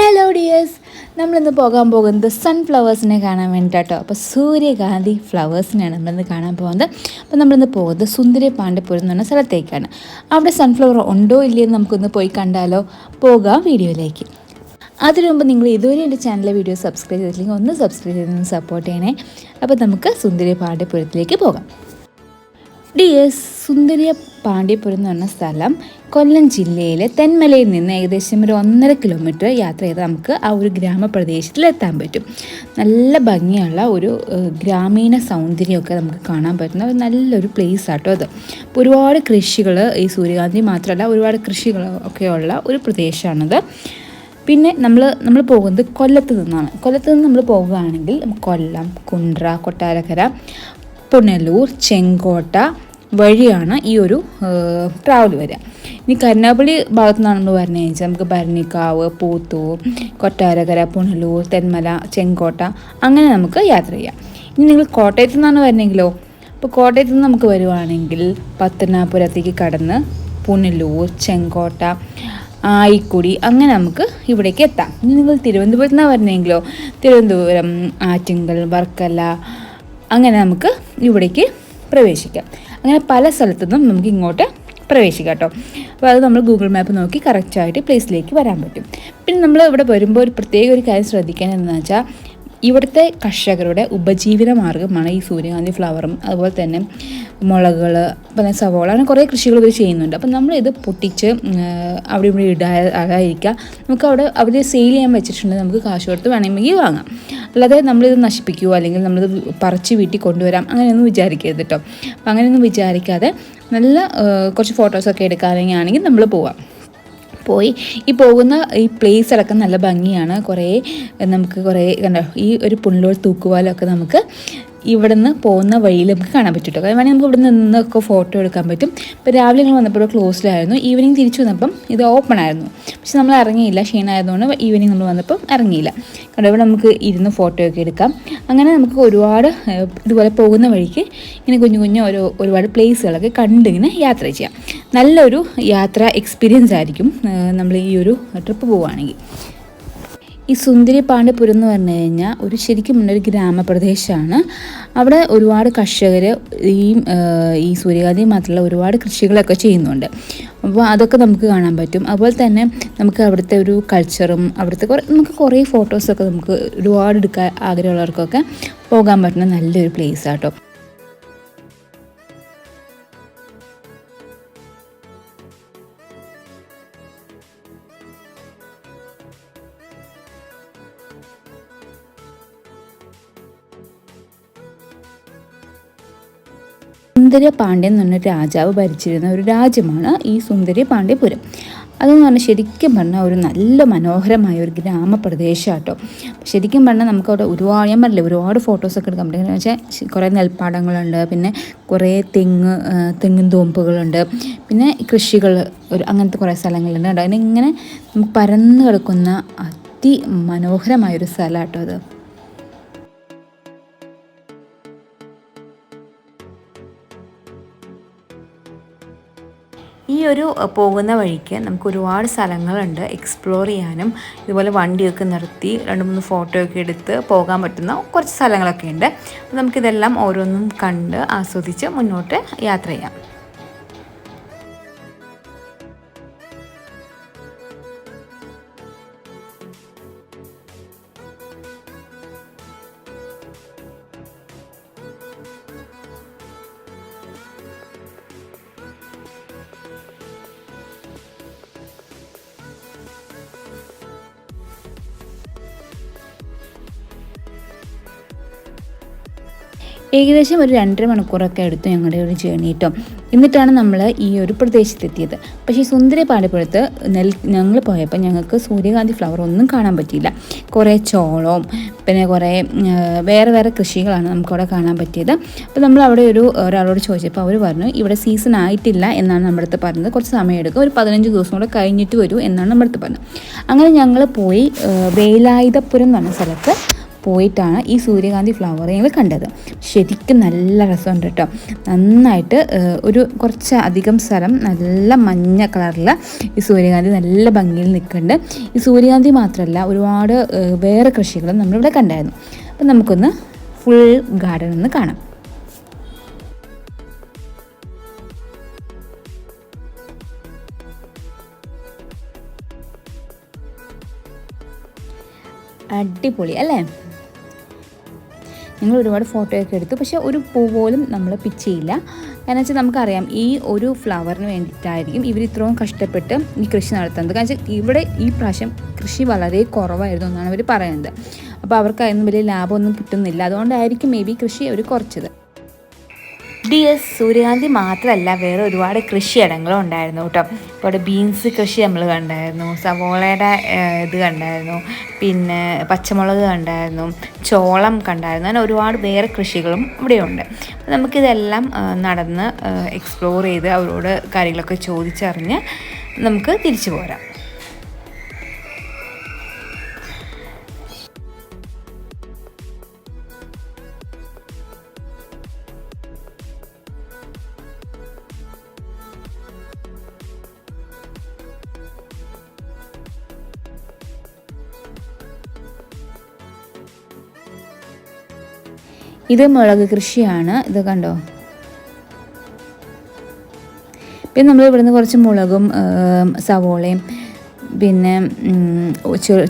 Hello dears നമ്മളിന്ന് പോകാൻ പോകുന്നത് സൺഫ്ലവേഴ്സിനെ കാണാൻ വേണ്ടിയിട്ടോ അപ്പോൾ സൂര്യകാന്തി ഫ്ലവേഴ്സിനെയാണ് നമ്മളിന്ന് കാണാൻ പോകുന്നത്. അപ്പോൾ നമ്മളിന്ന് പോകുന്നത് സുന്ദരി പാണ്ഡ്യപുരം എന്ന് പറഞ്ഞ സ്ഥലത്തേക്കാണ്. അവിടെ സൺഫ്ലവർ ഉണ്ടോ ഇല്ലയെന്ന് നമുക്കൊന്ന് പോയി കണ്ടാലോ. പോകാം വീഡിയോയിലേക്ക്. അതിനു മുമ്പ് നിങ്ങൾ ഇതുവരെ എന്റെ ചാനലിലെ വീഡിയോ സബ്സ്ക്രൈബ് ചെയ്തിട്ടില്ലെങ്കിൽ ഒന്ന് സബ്സ്ക്രൈബ് ചെയ്ത് സപ്പോർട്ട് ചെയ്യണേ. അപ്പോൾ നമുക്ക് സുന്ദരി പോകാം. ഡി എസ് സുന്ദരിയ പാണ്ഡ്യപുരം എന്ന് പറഞ്ഞ സ്ഥലം കൊല്ലം ജില്ലയിലെ തെന്മലയിൽ നിന്ന് ഏകദേശം ഒരു ഒന്നര കിലോമീറ്റർ യാത്ര ചെയ്ത് നമുക്ക് ആ ഒരു ഗ്രാമപ്രദേശത്തിൽ എത്താൻ പറ്റും. നല്ല ഭംഗിയുള്ള ഒരു ഗ്രാമീണ സൗന്ദര്യമൊക്കെ നമുക്ക് കാണാൻ പറ്റുന്ന ഒരു നല്ലൊരു പ്ലേസ് ആട്ടോ അത്. ഒരുപാട് കൃഷികൾ ഈ സൂര്യകാന്തി മാത്രമല്ല ഒരുപാട് കൃഷികൾ ഒക്കെയുള്ള ഒരു പ്രദേശമാണത്. പിന്നെ നമ്മൾ നമ്മൾ പോകുന്നത് കൊല്ലത്ത് നിന്നാണ്. കൊല്ലത്ത് നിന്ന് നമ്മൾ പോവുകയാണെങ്കിൽ കൊല്ലം കുണ്ട്ര കൊട്ടാരക്കര പുനലൂർ ചെങ്കോട്ട വഴിയാണ് ഈ ഒരു ട്രാവൽ വരിക. ഇനി കരുനാഗപ്പള്ളി ഭാഗത്തു നിന്നാണ് നമ്മൾ പറഞ്ഞു വെച്ചാൽ നമുക്ക് ഭരണിക്കാവ് പൂത്തൂർ കൊട്ടാരക്കര പുനലൂർ തെന്മല ചെങ്കോട്ട അങ്ങനെ നമുക്ക് യാത്ര ചെയ്യാം. ഇനി നിങ്ങൾ കോട്ടയത്തു നിന്നാണ് വരുന്നെങ്കിലോ അപ്പോൾ കോട്ടയത്തു നിന്ന് നമുക്ക് വരുവാണെങ്കിൽ പത്തനാപുരത്തേക്ക് കടന്ന് പുനലൂർ ചെങ്കോട്ട ആയിക്കുടി അങ്ങനെ നമുക്ക് ഇവിടേക്ക് എത്താം. ഇനി നിങ്ങൾ തിരുവനന്തപുരത്ത് നിന്നാണ് വരണമെങ്കിലോ തിരുവനന്തപുരം ആറ്റിങ്കൽ വർക്കല അങ്ങനെ നമുക്ക് ഇവിടേക്ക് പ്രവേശിക്കാം. അങ്ങനെ പല സ്ഥലത്തു നിന്നും നമുക്ക് ഇങ്ങോട്ട് പ്രവേശിക്കാം കേട്ടോ. അപ്പോൾ അത് നമ്മൾ ഗൂഗിൾ മാപ്പ് നോക്കി കറക്റ്റായിട്ട് പ്ലേസിലേക്ക് വരാൻ പറ്റും. പിന്നെ നമ്മൾ ഇവിടെ വരുമ്പോൾ ഒരു പ്രത്യേക ഒരു കാര്യം ശ്രദ്ധിക്കാൻ എന്താണെന്ന് വെച്ചാൽ ഇവിടുത്തെ കർഷകരുടെ ഉപജീവന മാർഗമാണ് ഈ സൂര്യകാന്തി ഫ്ലവറും അതുപോലെ തന്നെ മുളകൾ പിന്നെ സവോള അങ്ങനെ കുറേ കൃഷികൾ ഇവർ ചെയ്യുന്നുണ്ട്. അപ്പം നമ്മളിത് പൊട്ടിച്ച് അവിടെ ഇവിടെ ഇടാതിരിക്കുക നമുക്ക് അവിടെ അവർ സെയിൽ ചെയ്യാൻ വെച്ചിട്ടുണ്ടെങ്കിൽ നമുക്ക് കാശ് കൊടുത്ത് വേണമെങ്കിൽ വാങ്ങാം. അല്ലാതെ നമ്മളിത് നശിപ്പിക്കുകയോ അല്ലെങ്കിൽ നമ്മളിത് പറിച്ച് വീട്ടിൽ കൊണ്ടുവരാം? അങ്ങനെയൊന്നും വിചാരിക്കരുത് കേട്ടോ അപ്പം അങ്ങനെയൊന്നും വിചാരിക്കാതെ നല്ല കുറച്ച് ഫോട്ടോസൊക്കെ എടുക്കാനെങ്കിൽ നമ്മൾ പോവാം. പോയി. ഈ പോകുന്ന ഈ പ്ലേസ് അടക്കം നല്ല ഭംഗിയാണ്. കുറേ നമുക്ക് കുറേ കണ്ടോ? ഈ ഒരു പുള്ളൂർ തൂക്കുവാലൊക്കെ നമുക്ക് ഇവിടെ നിന്ന് പോകുന്ന വഴിയിൽ നമുക്ക് കാണാൻ പറ്റും കേട്ടോ. വേണമെങ്കിൽ നമുക്ക് ഇവിടെ നിന്നൊക്കെ ഫോട്ടോ എടുക്കാൻ പറ്റും. ഇപ്പോൾ രാവിലെ ഞങ്ങൾ വന്നപ്പോൾ ക്ലോസ്ഡിലായിരുന്നു ഈവനിങ് തിരിച്ചു വന്നപ്പം ഇത് ഓപ്പൺ ആയിരുന്നു. പക്ഷെ നമ്മൾ ഇറങ്ങിയില്ല. ക്ഷീണമായതുകൊണ്ട് ഈവനിങ് നമ്മൾ വന്നപ്പം ഇറങ്ങിയില്ല. കാരണം ഇവിടെ നമുക്ക് ഇരുന്ന് ഫോട്ടോ ഒക്കെ എടുക്കാം. അങ്ങനെ നമുക്ക് ഒരുപാട് ഇതുപോലെ പോകുന്ന വഴിക്ക് ഇങ്ങനെ കുഞ്ഞു കുഞ്ഞു ഓരോ ഒരുപാട് പ്ലേസുകളൊക്കെ കണ്ടിങ്ങനെ യാത്ര ചെയ്യാം. നല്ലൊരു യാത്ര എക്സ്പീരിയൻസ് ആയിരിക്കും നമ്മൾ ഈ ഒരു ട്രിപ്പ് പോവുകയാണെങ്കിൽ. ഈ സുന്ദരി പാണ്ഡ്യപുരം എന്ന് പറഞ്ഞു കഴിഞ്ഞാൽ ഒരു ശരിക്കും ഉള്ളൊരു ഗ്രാമപ്രദേശമാണ്. അവിടെ ഒരുപാട് കർഷകർ ഈ ഈ സൂര്യകാന്തി മാത്രമല്ല ഒരുപാട് കൃഷികളൊക്കെ ചെയ്യുന്നുണ്ട്. അപ്പോൾ അതൊക്കെ നമുക്ക് കാണാൻ പറ്റും. അതുപോലെ തന്നെ നമുക്ക് അവിടുത്തെ ഒരു കൾച്ചറും അവിടുത്തെ കുറേ നമുക്ക് കുറേ ഫോട്ടോസൊക്കെ നമുക്ക് ഒരുപാട് എടുക്കാൻ ആഗ്രഹമുള്ളവർക്കൊക്കെ പോകാൻ പറ്റുന്ന നല്ലൊരു പ്ലേസ് ആട്ടോ സുന്ദര പാണ്ഡ്യൻ എന്ന് പറഞ്ഞ രാജാവ് ഭരിച്ചിരുന്ന ഒരു രാജ്യമാണ് ഈ സുന്ദരി പാണ്ഡ്യപുരം അതെന്ന് പറഞ്ഞാൽ ശരിക്കും പറഞ്ഞാൽ ഒരു നല്ല മനോഹരമായ ഒരു ഗ്രാമപ്രദേശം കേട്ടോ ശരിക്കും പറഞ്ഞാൽ നമുക്ക് അവിടെ ഒരുപാട് ഞാൻ പറഞ്ഞില്ലേ ഒരുപാട് ഫോട്ടോസൊക്കെ എടുക്കാൻ പറ്റും. വെച്ചാൽ കുറേ നെൽപ്പാടങ്ങളുണ്ട് പിന്നെ കുറേ തെങ്ങ് തെങ്ങും തോമ്പുകളുണ്ട് പിന്നെ കൃഷികൾ ഒരു അങ്ങനത്തെ കുറേ സ്ഥലങ്ങളുണ്ട് കേട്ടോ. അതിനിങ്ങനെ നമുക്ക് പരന്നു കിടക്കുന്ന അതി മനോഹരമായൊരു സ്ഥലം കേട്ടോ അത്. ഒരു പോകുന്ന വഴിക്ക് നമുക്ക് ഒരുപാട് സ്ഥലങ്ങളുണ്ട് എക്സ്പ്ലോർ ചെയ്യാനും. ഇതുപോലെ വണ്ടിയൊക്കെ നിർത്തി രണ്ട് മൂന്ന് ഫോട്ടോയൊക്കെ എടുത്ത് പോകാൻ പറ്റുന്ന കുറച്ച് സ്ഥലങ്ങളൊക്കെ ഉണ്ട് അപ്പോൾ നമുക്കിതെല്ലാം ഓരോന്നും കണ്ട് ആസ്വദിച്ച് മുന്നോട്ട് യാത്ര ചെയ്യാം. ഏകദേശം ഒരു രണ്ടര മണിക്കൂറൊക്കെ എടുത്തു ഞങ്ങളുടെ ഒരു ജേണി കേട്ടോ എന്നിട്ടാണ് നമ്മൾ ഈ ഒരു പ്രദേശത്തെത്തിയത്. പക്ഷേ സുന്ദരി പാടിപ്പുഴത്ത് നെൽ ഞങ്ങൾ പോയപ്പോൾ ഞങ്ങൾക്ക് സൂര്യകാന്തി ഫ്ലവർ ഒന്നും കാണാൻ പറ്റിയില്ല. കുറേ ചോളവും പിന്നെ കുറേ വേറെ വേറെ കൃഷികളാണ് നമുക്കവിടെ കാണാൻ പറ്റിയത്. അപ്പോൾ നമ്മൾ അവിടെ ഒരു ഒരാളോട് ചോദിച്ചപ്പോൾ അവർ പറഞ്ഞു ഇവിടെ സീസൺ ആയിട്ടില്ല എന്നാണ് നമ്മുടെ അടുത്ത് പറഞ്ഞത്. കുറച്ച് സമയം എടുക്കും ഒരു പതിനഞ്ച് ദിവസം കൂടെ കഴിഞ്ഞിട്ട് വരൂ എന്നാണ് നമ്മുടെ അടുത്ത് പറഞ്ഞത്. അങ്ങനെ ഞങ്ങൾ പോയി വേലായുധപുരം എന്ന് പറഞ്ഞ സ്ഥലത്ത് പോയിട്ടാണ് ഈ സൂര്യകാന്തി ഫ്ലവർ ഞങ്ങൾ കണ്ടത്. ശരിക്കും നല്ല രസമുണ്ട് കേട്ടോ. നന്നായിട്ട് ഒരു കുറച്ച് അധികം സ്ഥലം നല്ല മഞ്ഞ കളറിൽ ഈ സൂര്യകാന്തി നല്ല ഭംഗിയിൽ നിൽക്കുന്നുണ്ട്. ഈ സൂര്യകാന്തി മാത്രമല്ല ഒരുപാട് വേറെ കൃഷികളും നമ്മളിവിടെ കണ്ടായിരുന്നു. അപ്പം നമുക്കൊന്ന് ഫുൾ ഗാർഡൻ ഒന്ന് കാണാം. അടിപൊളി അല്ലേ? ഞങ്ങൾ ഒരുപാട് ഫോട്ടോയൊക്കെ എടുത്തു. പക്ഷേ ഒരു പൂ പോലും നമ്മൾ പിച്ച് ചെയ്യില്ല. കാരണം വെച്ചാൽ നമുക്കറിയാം ഈ ഒരു ഫ്ലവറിന് വേണ്ടിയിട്ടായിരിക്കും ഇവർ ഇത്രയും കഷ്ടപ്പെട്ട് ഈ കൃഷി നടത്തുന്നത്. കാരണം വെച്ചാൽ ഇവിടെ ഈ പ്രാവശ്യം കൃഷി വളരെ കുറവായിരുന്നു എന്നാണ് അവർ പറയുന്നത്. അപ്പോൾ അവർക്ക് അതിന് വലിയ ലാഭമൊന്നും കിട്ടുന്നില്ല. അതുകൊണ്ടായിരിക്കും മേ ബി കൃഷി അവർ കുറച്ചത്. ഡി എസ് സൂര്യകാന്തി മാത്രമല്ല വേറെ ഒരുപാട് കൃഷിയിടങ്ങളും ഉണ്ടായിരുന്നു കേട്ടോ. ഇപ്പോൾ ബീൻസ് കൃഷി നമ്മൾ കണ്ടായിരുന്നു സവോളയുടെ ഇത് കണ്ടായിരുന്നു പിന്നെ പച്ചമുളക് കണ്ടായിരുന്നു ചോളം കണ്ടായിരുന്നു അങ്ങനെ ഒരുപാട് വേറെ കൃഷികളും ഇവിടെയുണ്ട്. അപ്പോൾ നമുക്കിതെല്ലാം നടന്ന് എക്സ്പ്ലോർ ചെയ്ത് അവരോട് കാര്യങ്ങളൊക്കെ ചോദിച്ചറിഞ്ഞ് നമുക്ക് തിരിച്ചു പോരാം. ഇത് മുളക് കൃഷിയാണ്. ഇത് കണ്ടോ? പിന്നെ നമ്മൾ ഇവിടുന്ന് കുറച്ച് മുളകും സവോളയും പിന്നെ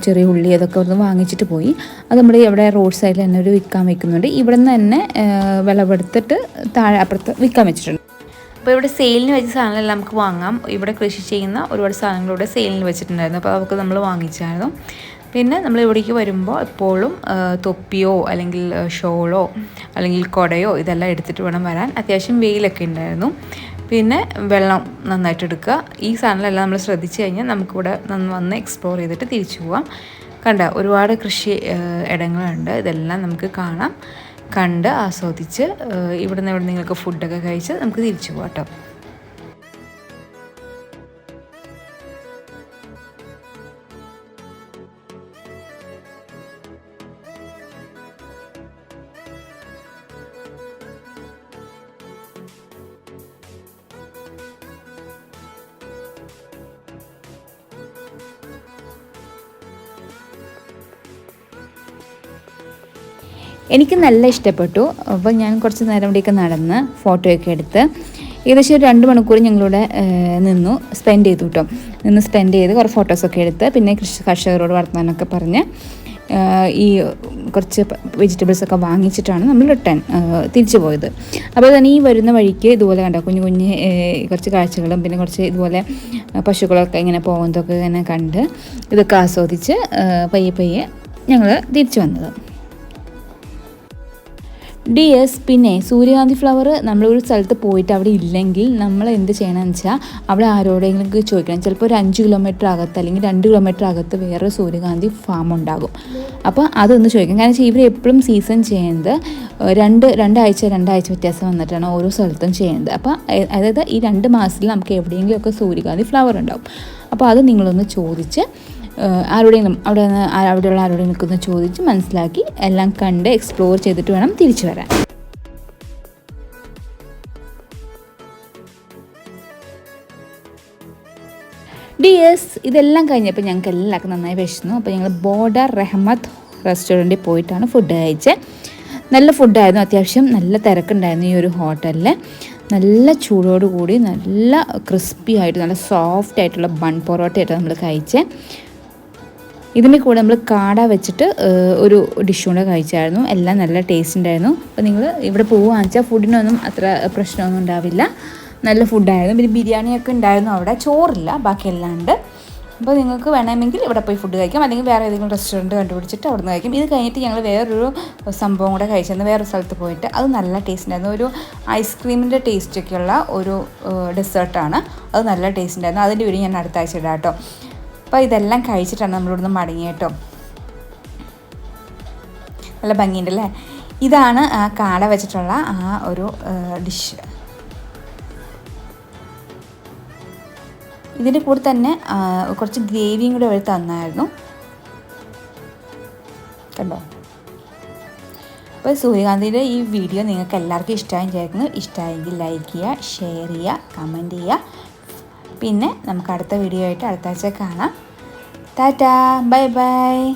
ചെറിയ ഉള്ളി അതൊക്കെ ഇവിടുന്ന് വാങ്ങിച്ചിട്ട് പോയി. അത് നമ്മൾ ഇവിടെ റോഡ് സൈഡിൽ തന്നെ ഒരു വിൽക്കാൻ വെക്കുന്നുണ്ട്. ഇവിടെ നിന്ന് തന്നെ വിളവെടുത്തിട്ട് താഴെ അപ്പുറത്ത് വിൽക്കാൻ വെച്ചിട്ടുണ്ട്. അപ്പോൾ ഇവിടെ സെയിലിന് വെച്ച സാധനങ്ങളെല്ലാം നമുക്ക് വാങ്ങാം. ഇവിടെ കൃഷി ചെയ്യുന്ന ഒരുപാട് സാധനങ്ങൾ ഇവിടെ സെയിലിന് വെച്ചിട്ടുണ്ടായിരുന്നു. അപ്പോൾ അതൊക്കെ നമ്മൾ വാങ്ങിച്ചായിരുന്നു. പിന്നെ നമ്മൾ ഇവിടേക്ക് വരുമ്പോൾ എപ്പോഴും തൊപ്പിയോ അല്ലെങ്കിൽ ഷോളോ അല്ലെങ്കിൽ കുടയോ ഇതെല്ലാം എടുത്തിട്ട് വേണം വരാൻ. അത്യാവശ്യം വെയിലൊക്കെ ഉണ്ടായിരുന്നു. പിന്നെ വെള്ളം നന്നായിട്ട് എടുക്കുക. ഈ സാധനങ്ങളെല്ലാം നമ്മൾ ശ്രദ്ധിച്ചു കഴിഞ്ഞാൽ നമുക്കിവിടെ വന്ന് എക്സ്പ്ലോർ ചെയ്തിട്ട് തിരിച്ചു പോവാം. കണ്ട ഒരുപാട് കൃഷി ഇടങ്ങളുണ്ട്. ഇതെല്ലാം നമുക്ക് കാണാം. കണ്ട് ആസ്വദിച്ച് ഇവിടുന്ന് ഇവിടെ നിങ്ങൾക്ക് ഫുഡൊക്കെ കഴിച്ച് നമുക്ക് തിരിച്ചു പോകാം കേട്ടോ. എനിക്ക് നല്ല ഇഷ്ടപ്പെട്ടു. അപ്പോൾ ഞാൻ കുറച്ച് നേരം ഇവിടെയൊക്കെ നടന്ന് ഫോട്ടോയൊക്കെ എടുത്ത് ഏകദേശം ഒരു രണ്ട് മണിക്കൂർ ഞങ്ങളിവിടെ നിന്നു. സ്പെൻഡ് ചെയ്തു കേട്ടോ നിന്ന് സ്പെൻഡ് ചെയ്ത് കുറേ ഫോട്ടോസൊക്കെ എടുത്ത് പിന്നെ കൃഷി കർഷകരോട് വർത്തമാനമൊക്കെ പറഞ്ഞ് ഈ കുറച്ച് വെജിറ്റബിൾസ് ഒക്കെ വാങ്ങിച്ചിട്ടാണ് നമ്മൾ റിട്ടേൺ തിരിച്ചു പോയത്. അപ്പോൾ തന്നെ ഈ വരുന്ന വഴിക്ക് ഇതുപോലെ കണ്ടോ കുഞ്ഞു കുഞ്ഞ് കുറച്ച് കാഴ്ചകളും പിന്നെ കുറച്ച് ഇതുപോലെ പശുക്കളൊക്കെ ഇങ്ങനെ പോകുന്നതൊക്കെ ഇങ്ങനെ കണ്ട് ഇതൊക്കെ ആസ്വദിച്ച് പയ്യെ പയ്യെ ഞങ്ങൾ തിരിച്ചു വന്നത്. ഡി എസ് പിന്നെ സൂര്യകാന്തി ഫ്ലവർ നമ്മളൊരു സ്ഥലത്ത് പോയിട്ട് അവിടെ ഇല്ലെങ്കിൽ നമ്മൾ എന്ത് ചെയ്യണമെന്ന് വെച്ചാൽ അവിടെ ആരോടെങ്കിലും ചോദിക്കണം. ചിലപ്പോൾ ഒരു അഞ്ച് കിലോമീറ്റർ അകത്ത് അല്ലെങ്കിൽ രണ്ട് കിലോമീറ്റർ അകത്ത് വേറെ സൂര്യകാന്തി ഫാം ഉണ്ടാകും. അപ്പോൾ അതൊന്ന് ചോദിക്കാം. കാരണം വെച്ചാൽ ഇവർ എപ്പോഴും സീസൺ ചെയ്യുന്നത് രണ്ട് രണ്ടാഴ്ച രണ്ടാഴ്ച വ്യത്യാസം വന്നിട്ടാണ് ഓരോ സ്ഥലത്തും ചെയ്യുന്നത്. അപ്പോൾ അതായത് ഈ രണ്ട് മാസത്തിൽ നമുക്ക് എവിടെയെങ്കിലുമൊക്കെ സൂര്യകാന്തി ഫ്ലവർ ഉണ്ടാകും അപ്പോൾ അത് നിങ്ങളൊന്ന് ചോദിച്ച് ആരോടെങ്കിലും അവിടെ നിന്ന് അവിടെയുള്ള ആരോടെങ്കിലും നിൽക്കുന്ന ചോദിച്ച് മനസ്സിലാക്കി എല്ലാം കണ്ട് എക്സ്പ്ലോർ ചെയ്തിട്ട് വേണം തിരിച്ചു വരാൻ. ഡി എസ് ഇതെല്ലാം കഴിഞ്ഞപ്പോൾ ഞങ്ങൾക്ക് എല്ലാവർക്കും നന്നായി വിശന്നു. അപ്പോൾ ഞങ്ങൾ ബോർഡർ റഹ്മത്ത് റെസ്റ്റോറന്റിൽ പോയിട്ടാണ് ഫുഡ് കഴിച്ചത്. നല്ല ഫുഡായിരുന്നു അത്യാവശ്യം നല്ല തിരക്കുണ്ടായിരുന്നു ഈ ഒരു ഹോട്ടലിൽ. നല്ല ചൂടോടുകൂടി നല്ല ക്രിസ്പി ആയിട്ട് നല്ല സോഫ്റ്റ് ആയിട്ടുള്ള ബൺ പൊറോട്ടയായിട്ട് നമ്മൾ കഴിച്ചത്. ഇതിന്റെ കൂടെ നമ്മൾ കാട വെച്ചിട്ട് ഒരു ഡിഷ് കൂടെ കഴിച്ചായിരുന്നു. എല്ലാം നല്ല ടേസ്റ്റ് ഉണ്ടായിരുന്നു. അപ്പോൾ നിങ്ങൾ ഇവിടെ പോവുകയാണെന്ന് വെച്ചാൽ ഫുഡിനൊന്നും അത്ര പ്രശ്നമൊന്നും ഉണ്ടാവില്ല. നല്ല ഫുഡായിരുന്നു പിന്നെ ബിരിയാണിയൊക്കെ ഉണ്ടായിരുന്നു അവിടെ. ചോറില്ല ബാക്കി എല്ലാം ഉണ്ട്. അപ്പോൾ നിങ്ങൾക്ക് വേണമെങ്കിൽ ഇവിടെ പോയി ഫുഡ് കഴിക്കാം. അല്ലെങ്കിൽ വേറെ ഏതെങ്കിലും റെസ്റ്റോറന്റ് കണ്ടുപിടിച്ചിട്ട് അവിടെ നിന്ന് കഴിക്കും. ഇത് കഴിഞ്ഞിട്ട് ഞങ്ങൾ വേറൊരു സംഭവം കൂടെ കഴിച്ചിരുന്നു വേറൊരു സ്ഥലത്ത് പോയിട്ട്. അത് നല്ല ടേസ്റ്റ് ഉണ്ടായിരുന്നു. ഒരു ഐസ്ക്രീമിന്റെ ടേസ്റ്റൊക്കെയുള്ള ഒരു ഡെസേർട്ടാണ് അത് നല്ല ടേസ്റ്റ് ഉണ്ടായിരുന്നു. അതിന്റെ വീഡിയോ ഞാൻ അടുത്ത ആഴ്ച ഇടാം കേട്ടോ. അപ്പോൾ ഇതെല്ലാം കഴിച്ചിട്ടാണ് നമ്മളിവിടുന്ന് മടങ്ങി കേട്ടോ. നല്ല ഭംഗിയുണ്ട് അല്ലേ? ഇതാണ് ആ കാട വെച്ചിട്ടുള്ള ആ ഒരു ഡിഷ് ഇതിന്റെ കൂടെ തന്നെ കുറച്ച് ഗ്രേവിയും കൂടെ അവർ തന്നായിരുന്നു. കണ്ടോ? അപ്പോൾ സൂര്യകാന്തിന്റെ ഈ വീഡിയോ നിങ്ങൾക്ക് എല്ലാവർക്കും ഇഷ്ടമായി വിചാരിക്കുന്നു. ഇഷ്ടമായെങ്കിൽ ലൈക്ക് ചെയ്യുക ഷെയർ ചെയ്യുക കമന്റ് ചെയ്യുക. പിന്നെ നമുക്ക് അടുത്ത വീഡിയോ ആയിട്ട് അടുത്ത ആഴ്ച കാണാം. Tata bye bye.